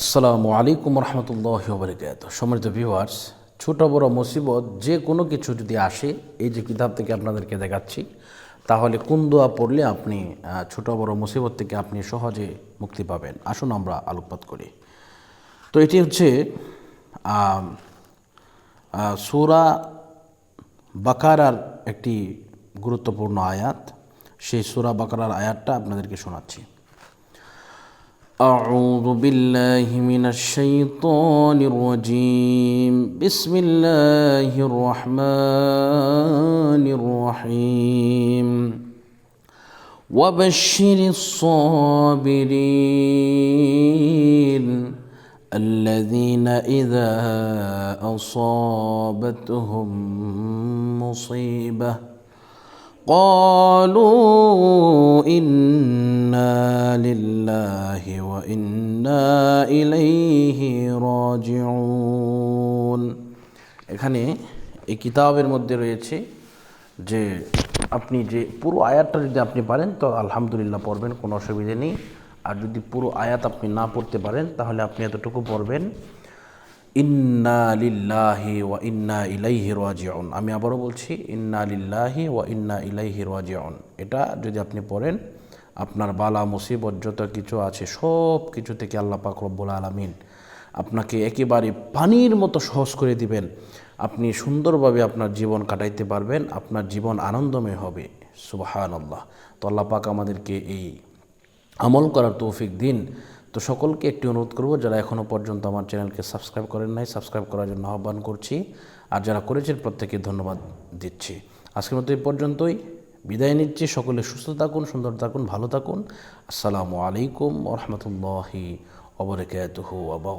আসসালামু আলাইকুম রহমতুল্লাহ বরকাত সম্মানিত ভিউয়ার্স ছোট বড় মুসিবত যে কোনো কিছু যদি আসে এই যে কিতাব থেকে আপনাদেরকে দেখাচ্ছি তাহলে কোন দোয়া পড়লে আপনি ছোট বড় মুসিবত থেকে আপনি সহজে মুক্তি পাবেন? আসুন আমরা আলোকপাত করি। তো এটি হচ্ছে আহ, বাকারার একটি গুরুত্বপূর্ণ আয়াত। সেই সূরা বাকারার আয়াতটা আপনাদেরকে শোনাচ্ছি। أعوذ بالله من الشيطان الرجيم. بسم الله الرحمن الرحيم. وبشر الصابرين الذين إذا أصابتهم مصيبة قالوا إنا لله وإنا إليه راجعون এখানে এই কিতাবের মধ্যে রয়েছে যে আপনি যে পুরো আয়াতটা যদি আপনি পারেন তো আলহামদুলিল্লাহ পড়বেন কোনো অসুবিধে নেই আর যদি পুরো আয়াত আপনি না পড়তে পারেন তাহলে আপনি এতটুকু পড়বেন ইন্না লিল্লাহি ওয়া ইন্না ইলাইহি রাজিউন আমি আবারও বলছি ইন্না লিল্লাহি ওয়া ইন্না ইলাইহি রাজিউন এটা যদি আপনি পড়েন আপনার বালা, মুসিবত যত কিছু আছে, সব কিছু থেকে আল্লাহ পাক রব্বুল আলামিন আপনাকে একেবারে পানির মতো সহজ করে দিবেন। আপনি সুন্দরভাবে আপনার জীবন কাটাইতে পারবেন, আপনার জীবন আনন্দময় হবে। সুবাহান আল্লাহ তো আল্লাহ পাক আমাদেরকে এই আমল করার তৌফিক দিন। তো সকলকে একটি অনুরোধ করব, যারা এখনও পর্যন্ত আমার চ্যানেলকে সাবস্ক্রাইব করেন নাই, সাবস্ক্রাইব করার জন্য আহ্বান করছি। আর যারা করেছেন প্রত্যেকে ধন্যবাদ দিচ্ছি। আজকের মতো এই পর্যন্তই। বিদায় নিচ্ছি। সকলে সুস্থ থাকুন সুন্দর থাকুন ভালো থাকুন। আসসালামু আলাইকুম ওরহমতুল্লাহি ওবরকাতুহু আবা